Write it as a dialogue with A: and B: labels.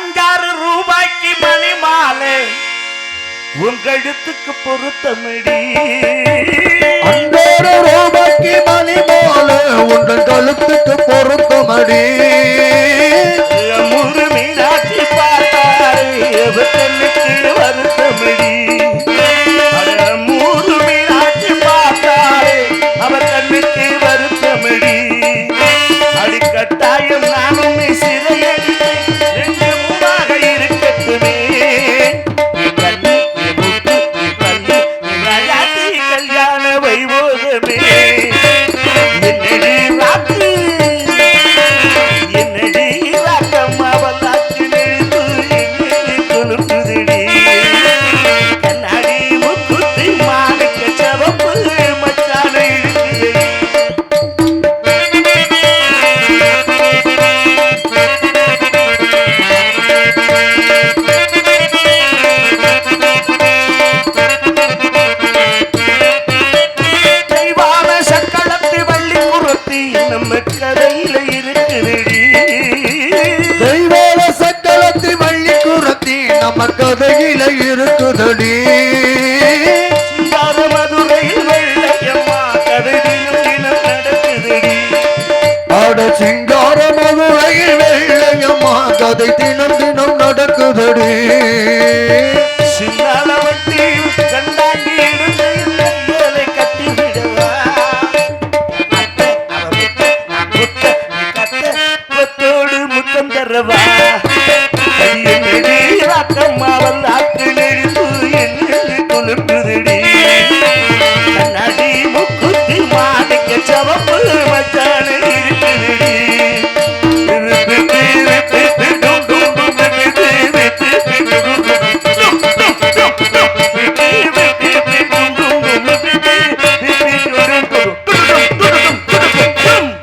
A: அஞ்சாறு ரூபாய்க்கு மணி மாலை உங்கழுத்துக்கு பொருத்தமடி.
B: அன்றோடு ரூபாய்க்கு மணி போல உங்கள் கழுத்துக்கு பொருத்தமடி
A: முரு மீனாட்சி பார்த்தாரு கண்ணுக்கு வருத்தமடி. மூரு மீனாட்சி பார்த்தாரு அவர் கண்ணுக்கு வருத்தமடி. அடிக்கட்டாயம் దైవోగమే நம்ம கதையில இருக்குதடி.
B: தெய்வால சக்கலத்தி வள்ளி குரத்தி நம்ம கதையில இருக்குதடி.
A: சிங்கார மதுரையில் வெள்ளையம்மா கதை தினம் தினம் நடக்குதடி. தரவா கையில் நெடி